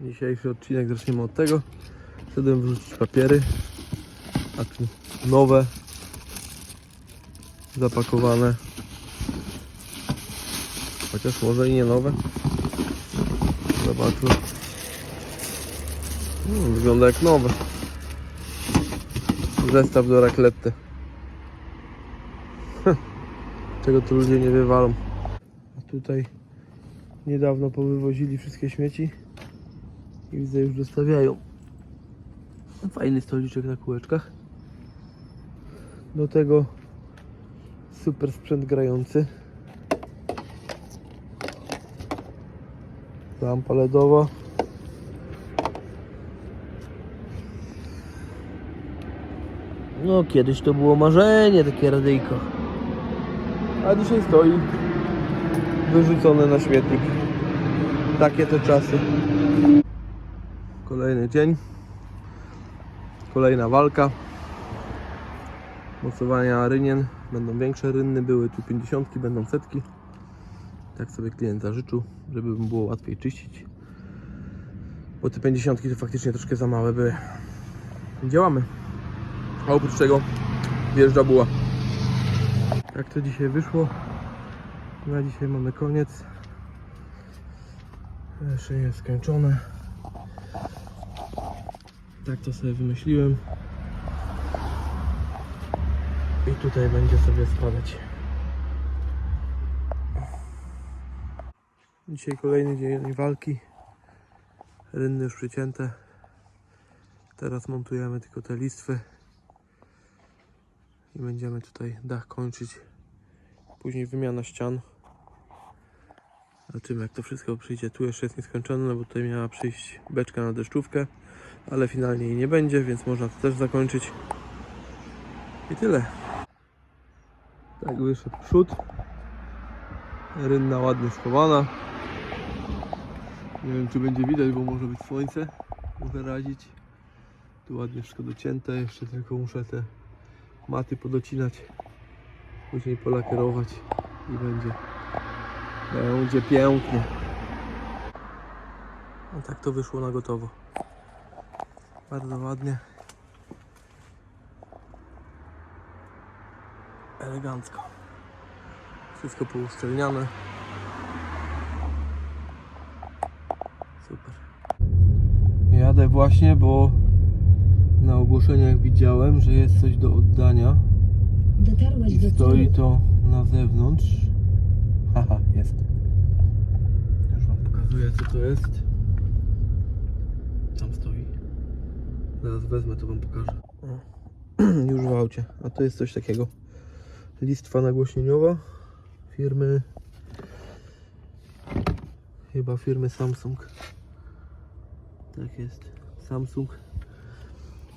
Dzisiejszy odcinek zaczniemy od tego. Szedłem wrzucić papiery, a tu nowe, zapakowane. Chociaż może i nie nowe. Zobaczmy. Hmm, wygląda jak nowe. Zestaw do raklety. Czego tu ludzie nie wywalą. A tutaj niedawno powywozili wszystkie śmieci i widzę już dostawiają. Fajny stoliczek na kółeczkach. Do tego super sprzęt grający. Lampa LEDowa. No kiedyś to było marzenie takie radyjko. A dzisiaj stoi wyrzucone na śmietnik. Takie te czasy. Kolejny dzień. Kolejna walka. Mocowania rynien. Będą większe rynny, były tu 50, będą setki. Tak sobie klient zażyczył, żeby było łatwiej czyścić. Bo te 50 to faktycznie troszkę za małe były. Działamy. A oprócz tego wjeżdża buła. Jak to dzisiaj wyszło? Na dzisiaj mamy koniec. Jeszcze nie jest skończone. Tak to sobie wymyśliłem. I tutaj będzie sobie spadać. Dzisiaj kolejny dzień walki. Rynny już przycięte. Teraz montujemy tylko te listwy. I będziemy tutaj dach kończyć. Później wymiana ścian. Zobaczymy jak to wszystko przyjdzie. Tu jeszcze jest nieskończone, no bo tutaj miała przyjść beczka na deszczówkę. Ale finalnie jej nie będzie, więc można to też zakończyć. I tyle. Tak wyszedł przód. Rynna ładnie schowana. Nie wiem czy będzie widać, bo może być słońce. Muszę razić. Tu ładnie wszystko docięte. Jeszcze tylko muszę te maty podocinać. Później polakierować i będzie. Będzie pięknie. No tak to wyszło na gotowo. Bardzo ładnie. Elegancko. Wszystko pouszczelniane. Super. Jadę właśnie, bo na ogłoszeniach widziałem, że jest coś do oddania Dotarłeś i stoi to na zewnątrz. Haha, jest. Już wam pokazuję co to jest. Tam stoi. Zaraz wezmę, to wam pokażę. Już w aucie. A to jest coś takiego. Listwa nagłośnieniowa firmy chyba firmy Samsung. Tak jest. Samsung.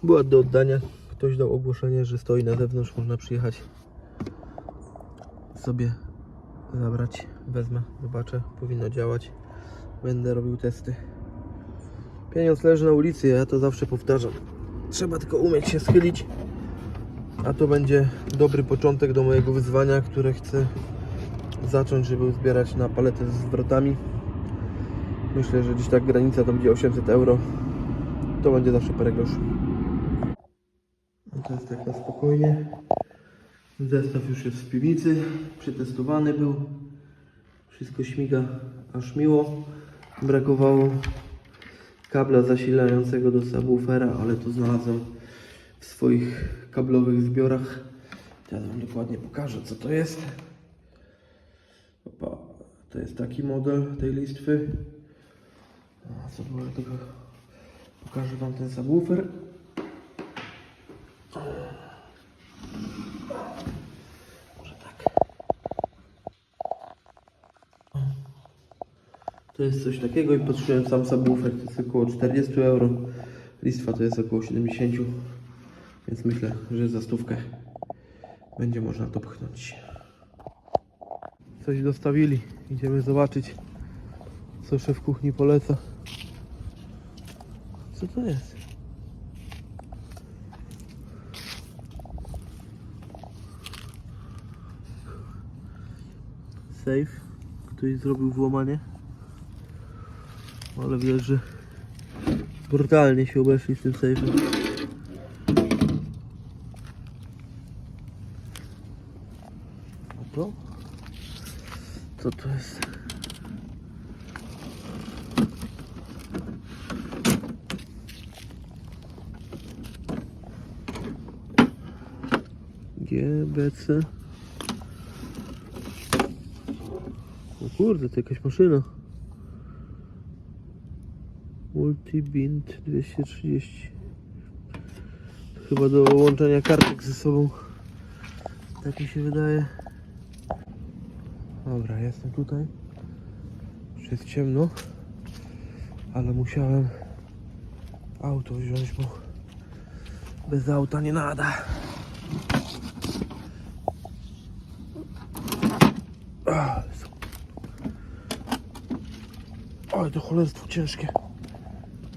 Była do oddania. Ktoś dał ogłoszenie, że stoi na zewnątrz, można przyjechać sobie zabrać. Wezmę, zobaczę, powinno działać. Będę robił testy. Pieniądz leży na ulicy, ja to zawsze powtarzam. Trzeba tylko umieć się schylić. A to będzie dobry początek do mojego wyzwania, które chcę zacząć, żeby zbierać na paletę z zwrotami. Myślę, że gdzieś tak granica to będzie 800 euro. To będzie zawsze parę groszy. To jest tak na spokojnie. Zestaw już jest w piwnicy. Przetestowany był. Wszystko śmiga aż miło. Brakowało kabla zasilającego do subwoofera, ale to znalazłem w swoich kablowych zbiorach. Teraz Wam dokładnie pokażę co to jest. Opa, to jest taki model tej listwy. Co było tego? Pokażę Wam ten subwoofer. Może tak. To jest coś takiego i patrzyłem sam subwoofer, to jest około 40 euro. Listwa to jest około 70, więc myślę, że za stówkę będzie można to pchnąć. Coś dostawili, idziemy zobaczyć co szef kuchni poleca. Co to jest? Safe. Ktoś zrobił włamanie. Ale widać, że Brutalnie się obeszli z tym sejfem. A to? Co to jest? GBC. O kurde, to jakaś maszyna. Multibint 230. To chyba do łączenia kartek ze sobą. Tak mi się wydaje. Dobra, jestem tutaj. Już jest ciemno. Ale musiałem auto wziąć, bo bez auta nie nada. Oj, to cholerstwo ciężkie.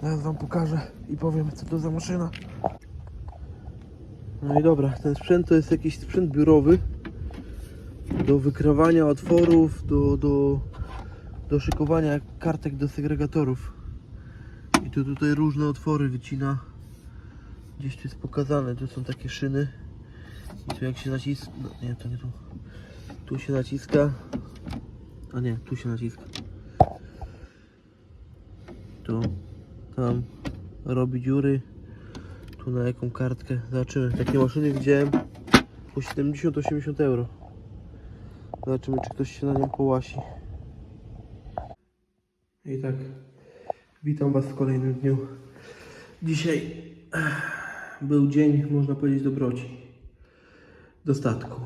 Zaraz wam pokażę i powiem co to za maszyna. No i dobra, ten sprzęt to jest jakiś sprzęt biurowy do wykrawania otworów, do, do, do szykowania kartek do segregatorów. I tu tutaj różne otwory wycina. Gdzieś tu jest pokazane, tu są takie szyny. I tu jak się naciska, no nie to nie tu. Tu się naciska, a nie, tu się naciska. Tu, tam robi dziury. Tu na jaką kartkę. Zobaczymy. Takie maszyny widziałem po 70-80 euro. Zobaczymy, czy ktoś się na nią połasi. I tak, witam Was w kolejnym dniu. Dzisiaj był dzień, można powiedzieć, dobroci. Dostatku.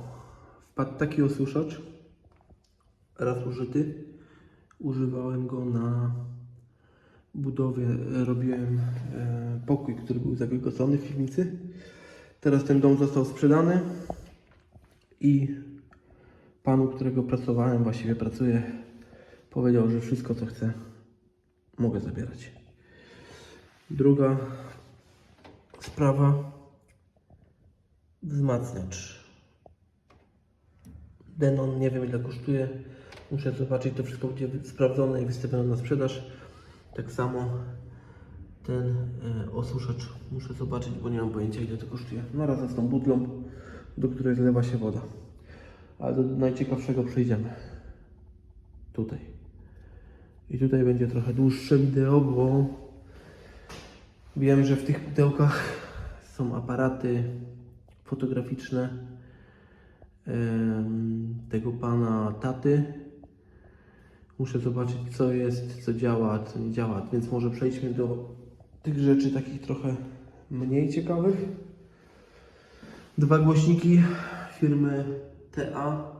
Wpadł taki osuszacz, raz użyty. Używałem go na budowie, e, robiłem e, pokój, który był zawilgocony w piwnicy. Teraz ten dom został sprzedany i panu, którego pracowałem, właściwie pracuję, powiedział, że wszystko co chcę mogę zabierać. Druga sprawa wzmacniacz. Denon nie wiem ile kosztuje. Muszę zobaczyć, to wszystko będzie sprawdzone i wystawione na sprzedaż. Tak samo ten e, osuszacz muszę zobaczyć, bo nie mam pojęcia ile to kosztuje. No razem z tą butlą, do której zlewa się woda. Ale do najciekawszego przejdziemy. Tutaj. I tutaj będzie trochę dłuższe wideo, bo wiem, że w tych pudełkach są aparaty fotograficzne tego pana taty. Muszę zobaczyć, co jest, co działa, co nie działa, więc może przejdźmy do tych rzeczy takich trochę mniej ciekawych. Dwa głośniki firmy TA.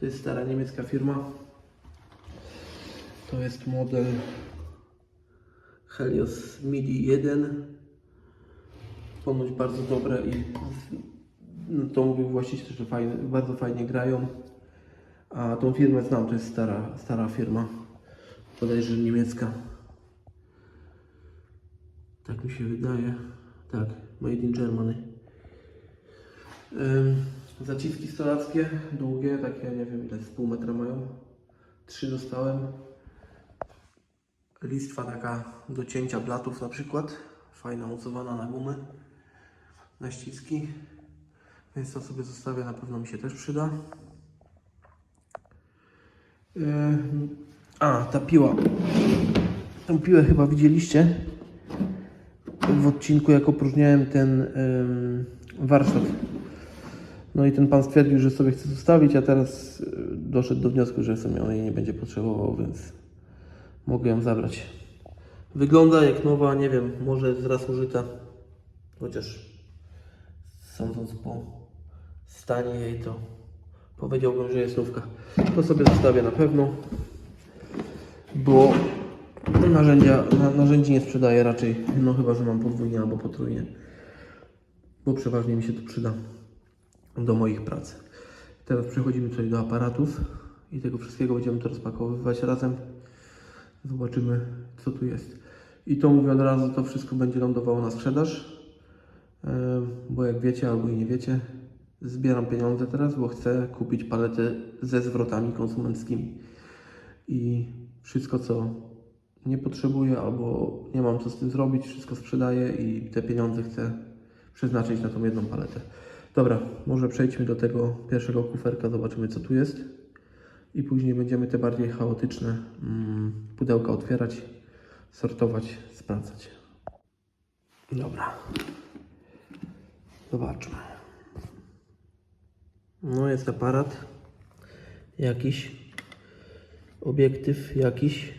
To jest stara niemiecka firma. To jest model Helios MIDI 1. Ponoć bardzo dobre i no to mówił właściciel, że fajne, bardzo fajnie grają. A tą firmę znam, to jest stara, stara firma. Podejrzewam niemiecka. Tak mi się wydaje. Tak, made in Germany. Ym, zaciski stolackie, długie, takie nie wiem ile z pół metra mają. Trzy dostałem. Listwa taka do cięcia blatów na przykład. Fajna, mocowana na gumy. Na ściski. Więc to sobie zostawię, na pewno mi się też przyda. A, ta piła. Tą piłę chyba widzieliście w odcinku, jak opróżniałem ten warsztat. No i ten pan stwierdził, że sobie chce zostawić, a teraz y, doszedł do wniosku, że sobie on jej nie będzie potrzebował, więc mogę ją zabrać. Wygląda jak nowa, nie wiem, może raz użyta, chociaż sądząc po stanie jej, to powiedziałbym, że jest nówka. To sobie zostawię na pewno, bo narzędzia, na, narzędzi nie sprzedaję raczej, no chyba, że mam podwójnie albo potrójnie, bo przeważnie mi się to przyda do moich prac. Teraz przechodzimy tutaj do aparatów i tego wszystkiego będziemy to rozpakowywać razem. Zobaczymy, co tu jest. I to mówię od razu, to wszystko będzie lądowało na sprzedaż, Em, bo jak wiecie albo i nie wiecie, zbieram pieniądze teraz, bo chcę kupić paletę ze zwrotami konsumenckimi. I wszystko, co nie potrzebuję albo nie mam co z tym zrobić, wszystko sprzedaję i te pieniądze chcę przeznaczyć na tą jedną paletę. Dobra, może przejdźmy do tego pierwszego kuferka, zobaczymy co tu jest i później będziemy te bardziej chaotyczne mm, pudełka otwierać, sortować, sprawdzać. Dobra. Zobaczmy. No jest aparat jakiś, obiektyw jakiś.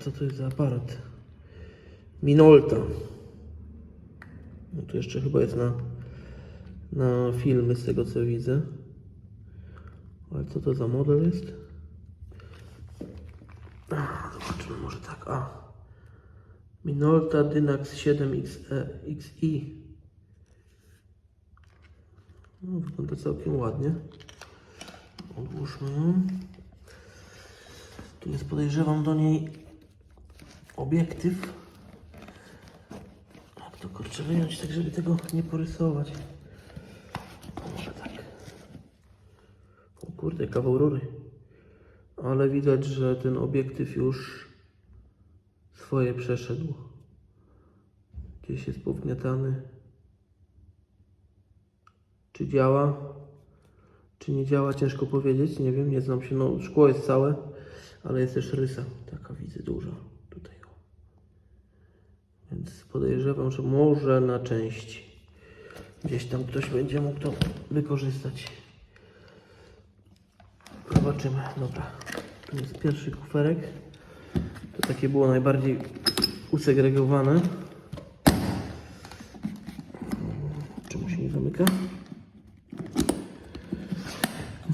Co to jest za aparat? Minolta. No tu jeszcze chyba jest na, na filmy z tego co widzę. Ale co to za model jest? Zobaczmy może tak. A. Minolta Dynax 7XI. No, wygląda całkiem ładnie. Odłóżmy ją. Tu jest podejrzewam do niej obiektyw. Jak to kurczę wyjąć, tak żeby tego nie porysować. Może tak. O kurde, kawał rury. Ale widać, że ten obiektyw już swoje przeszedł. Gdzieś jest powgniatany. Czy działa? Czy nie działa? Ciężko powiedzieć. Nie wiem, nie znam się. No, szkło jest całe, ale jest też rysa. Taka widzę duża. Tutaj. Więc podejrzewam, że może na części. Gdzieś tam ktoś będzie mógł to wykorzystać. Zobaczymy. Dobra. Tu jest pierwszy kuferek. To takie było najbardziej usegregowane. Czemu się nie zamyka?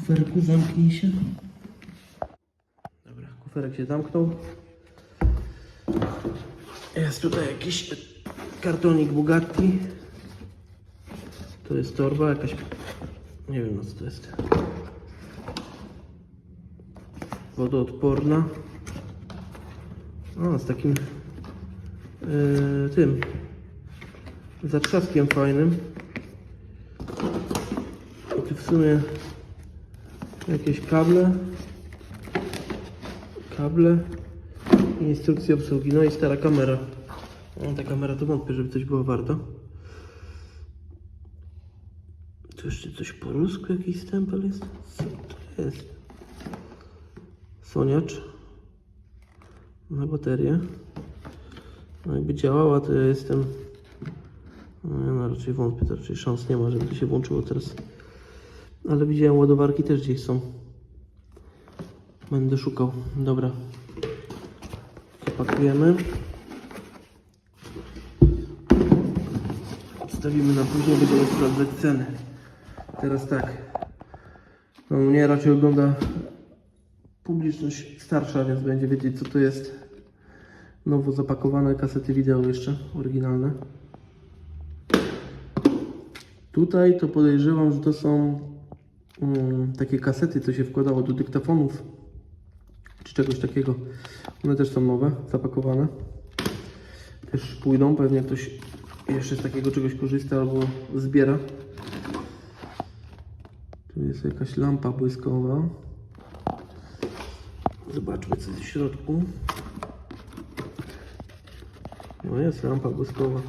Kuferku, zamknij się. Dobra, kuferek się zamknął. Jest tutaj jakiś kartonik Bugatti. To jest torba jakaś. Nie wiem, co to jest. Wodoodporna. A, z takim yy, tym zatrzaskiem fajnym. I w sumie jakieś kable. Kable. I instrukcje obsługi. No i stara kamera. No, ta kamera to wątpię, żeby coś było warto. Tu jeszcze coś po rusku, jakiś stempel jest? Co to jest? Soniacz na baterię. No jakby działała, to ja jestem. No ja no raczej wątpię, to raczej szans nie ma, żeby to się włączyło teraz. Ale widziałem ładowarki też gdzieś są. Będę szukał. Dobra. Zapakujemy. Odstawimy na później, będziemy sprawdzać ceny. Teraz tak. No mnie raczej ogląda publiczność starsza, więc będzie wiedzieć co to jest. Nowo zapakowane kasety wideo jeszcze, oryginalne. Tutaj to podejrzewam, że to są takie kasety, co się wkładało do dyktafonów, czy czegoś takiego. One też są nowe, zapakowane. Też pójdą, pewnie ktoś jeszcze z takiego czegoś korzysta albo zbiera. Tu jest jakaś lampa błyskowa. Zobaczmy co jest w środku. No jest lampa błyskowa.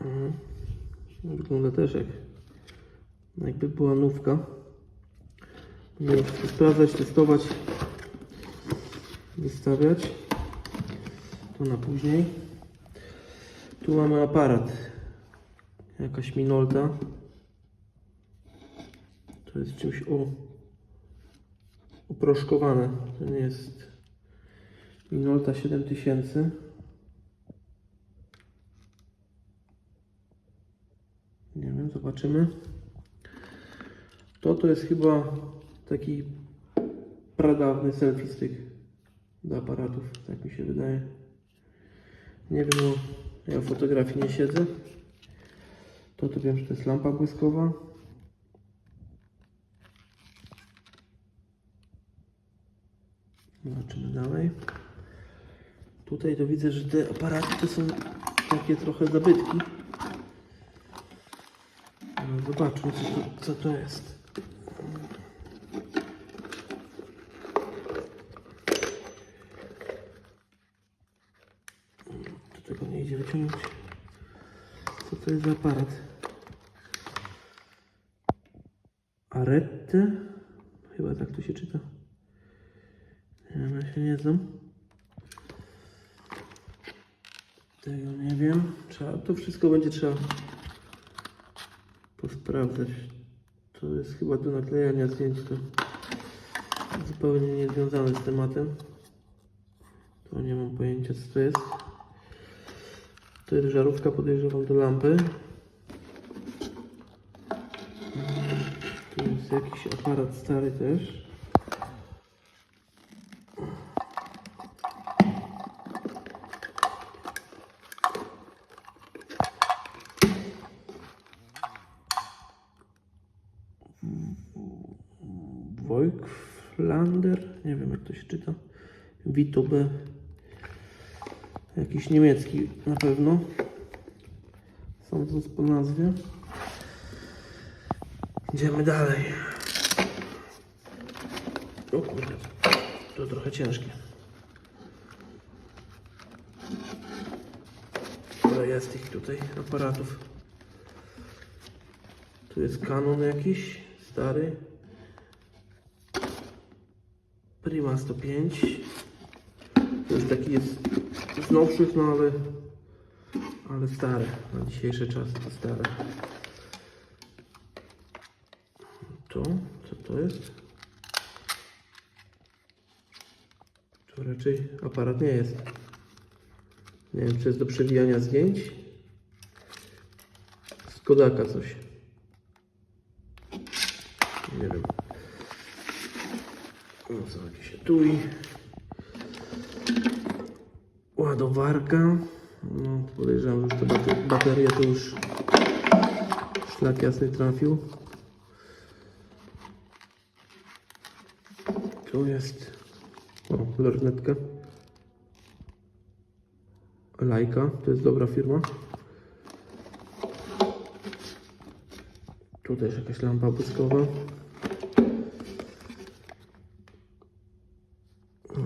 Mhm. Wygląda też jak jakby była nówka. Będziemy sprawdzać, testować, wystawiać. To na później. Tu mamy aparat. Jakaś minolta. To jest czymś o, uproszkowane. To nie jest Minolta 7000. Nie wiem, zobaczymy. To to jest chyba taki pradawny selfie stick do aparatów, tak mi się wydaje. Nie wiem, bo ja w fotografii nie siedzę. To tu wiem, że to jest lampa błyskowa. Zobaczymy dalej. Tutaj to widzę, że te aparaty to są takie trochę zabytki. Zobaczmy, co to, co to jest. Do tego nie idzie wyciągnąć. Co to jest za aparat? Arette? Chyba tak to się czyta. Nie wiem, ja się nie znam. Tego nie wiem. Trzeba, to wszystko będzie trzeba posprawdzać. To jest chyba do naklejania zdjęć. To zupełnie niezwiązane z tematem. To nie mam pojęcia co to jest. To jest żarówka, podejrzewam do lampy. Tu jest jakiś aparat stary też. Voigtlander, nie wiem jak to się czyta. Vito B. Jakiś niemiecki na pewno. Sądząc po nazwie. Idziemy dalej. O kurde, to trochę ciężkie. Ale jest ich tutaj aparatów. Tu jest Canon jakiś, stary. 105. To jest taki jest z nowszych, no ale, ale stary. Na dzisiejsze czasy to stare. To, co to jest? To raczej aparat nie jest. Nie wiem, czy jest do przewijania zdjęć. Z Kodaka coś. Nie wiem. No etui. Ładowarka. No, podejrzewam, że już ta bate- bateria to już szlak jasny trafił. Tu jest o, lornetka. Lajka, to jest dobra firma. Tu też jakaś lampa błyskowa.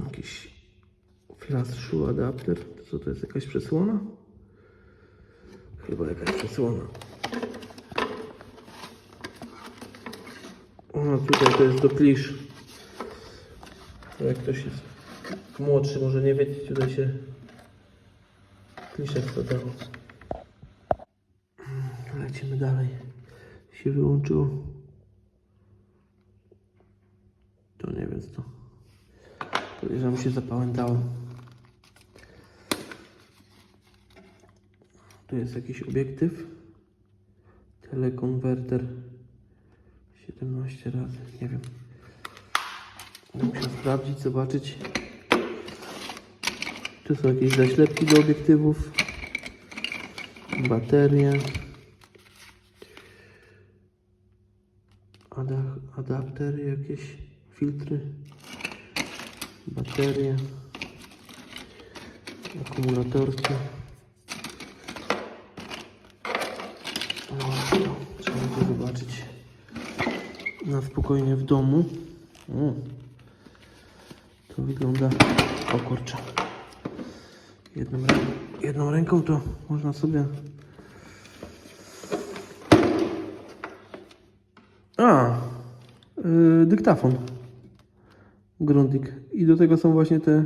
Jakiś flash shoe adapter. Co to jest jakaś przesłona? Chyba jakaś przesłona. O, tutaj to jest do klisz. Jak ktoś jest młodszy, może nie wiedzieć, tutaj się klisze wkładało. Lecimy dalej. Się wyłączyło. To nie wiem co. Podejrzewam się zapamiętało. Tu jest jakiś obiektyw. Telekonwerter 17 razy, nie wiem. Muszę sprawdzić, zobaczyć. Tu są jakieś zaślepki do obiektywów. Baterie. Ada- adaptery jakieś, filtry. Baterie. Akumulatorki. Trzeba to zobaczyć na spokojnie w domu. O, to wygląda. O. Jedną, jedną ręką to można sobie. A, yy, dyktafon. Grundig. I do tego są właśnie te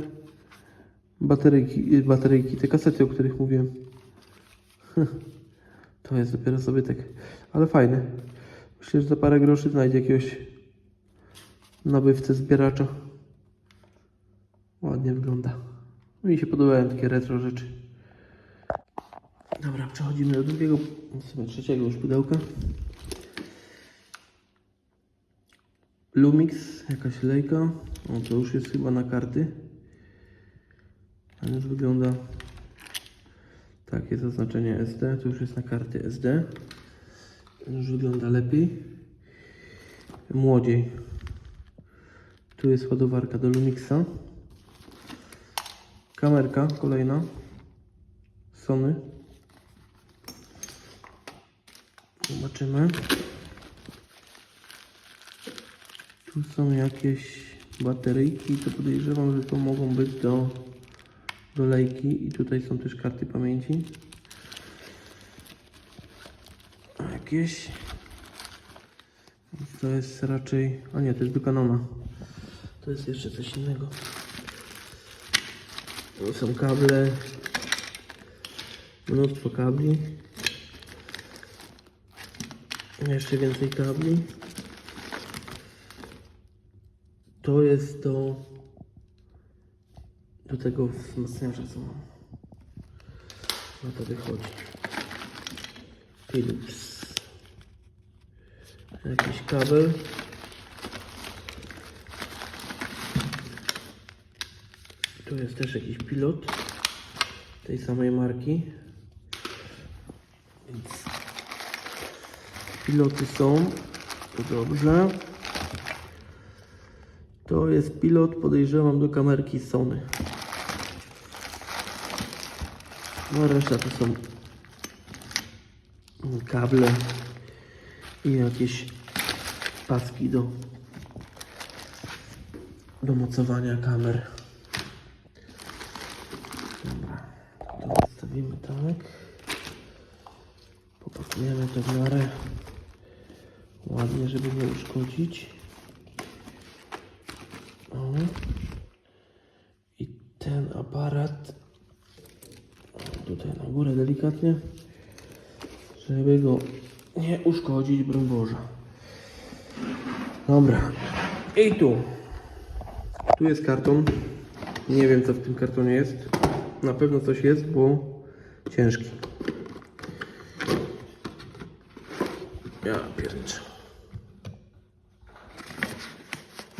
bateryjki, yy, bateryjki, te kasety, o których mówiłem. To jest dopiero sobie tak, ale fajne. Myślę, że za parę groszy znajdzie jakiegoś nabywcę zbieracza. Ładnie wygląda. Mi się podobają takie retro rzeczy. Dobra, przechodzimy do drugiego, w sumie trzeciego już pudełka. Lumix, jakaś lejka. O, to już jest chyba na karty. A już wygląda takie zaznaczenie SD. To już jest na karty SD. Już wygląda lepiej. Młodziej. Tu jest ładowarka do Lumixa. Kamerka kolejna. Sony. Zobaczymy. Tu są jakieś bateryjki, to podejrzewam, że to mogą być do, do lejki i tutaj są też karty pamięci. Jakieś. To jest raczej. A nie, to jest do. To jest jeszcze coś innego. Tu są kable. Mnóstwo kabli. Jeszcze więcej kabli. To jest do, do tego wzmacniacza, co. Na to wychodzi. Philips. Jakiś kabel. Tu jest też jakiś pilot tej samej marki. Więc piloty są. To dobrze. To jest pilot, podejrzewam, do kamerki Sony. No reszta to są kable i jakieś paski do, do mocowania kamer. Dobra, to zostawimy tak. Popakujemy to w miarę ładnie, żeby nie uszkodzić. O. I ten aparat o, tutaj na górę delikatnie, żeby go uszkodzić, broń Boże. Dobra. I tu. Tu jest karton. Nie wiem co w tym kartonie jest. Na pewno coś jest, bo ciężki. Ja pierniczę.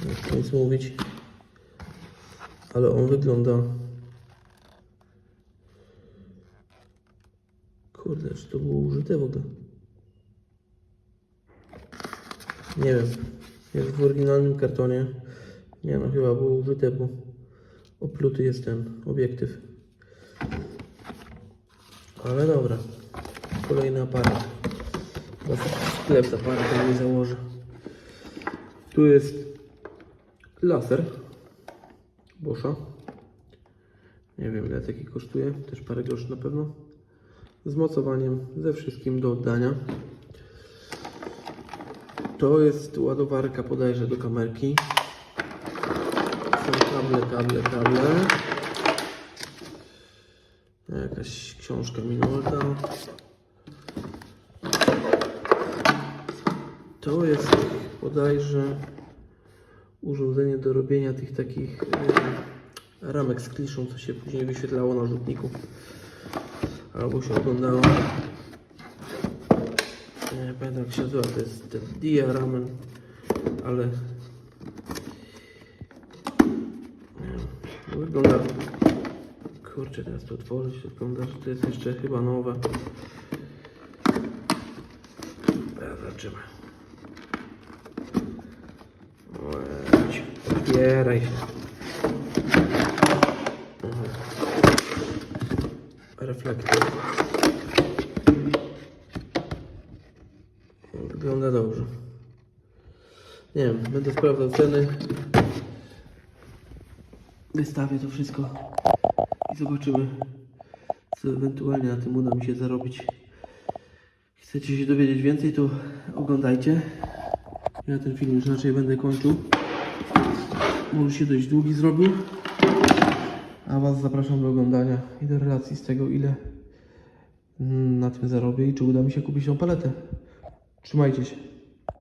Nie chcę nic mówić. Ale on wygląda... Kurde, czy to było użyte w ogóle? Nie wiem. Jest w oryginalnym kartonie. Nie no, chyba było użyte, bo opluty jest ten obiektyw. Ale dobra. Kolejny aparat. Sklep z aparatem nie założę. Tu jest laser Boscha. Nie wiem ile taki kosztuje. Też parę groszy na pewno. Z mocowaniem ze wszystkim do oddania. To jest ładowarka podajże do kamerki. Są kable, kable, kable. Jakaś książka Minolta. To jest bodajże urządzenie do robienia tych takich e, ramek z kliszą, co się później wyświetlało na rzutniku. Albo się oglądało. Nie pamiętam jak się nazywa, to jest ten dia ramen, ale no wygląda kurczę teraz to otworzyć, wygląda, że to jest jeszcze chyba nowe. Teraz zobaczymy. Otwieraj się. Reflektor. Wygląda dobrze. Nie wiem, będę sprawdzał ceny. Wystawię to wszystko i zobaczymy, co ewentualnie na tym uda mi się zarobić. Chcecie się dowiedzieć więcej, to oglądajcie. Ja ten film już raczej będę kończył. Już się dość długi zrobił. A Was zapraszam do oglądania i do relacji z tego, ile mm, na tym zarobię i czy uda mi się kupić tą paletę. Trzymajcie się.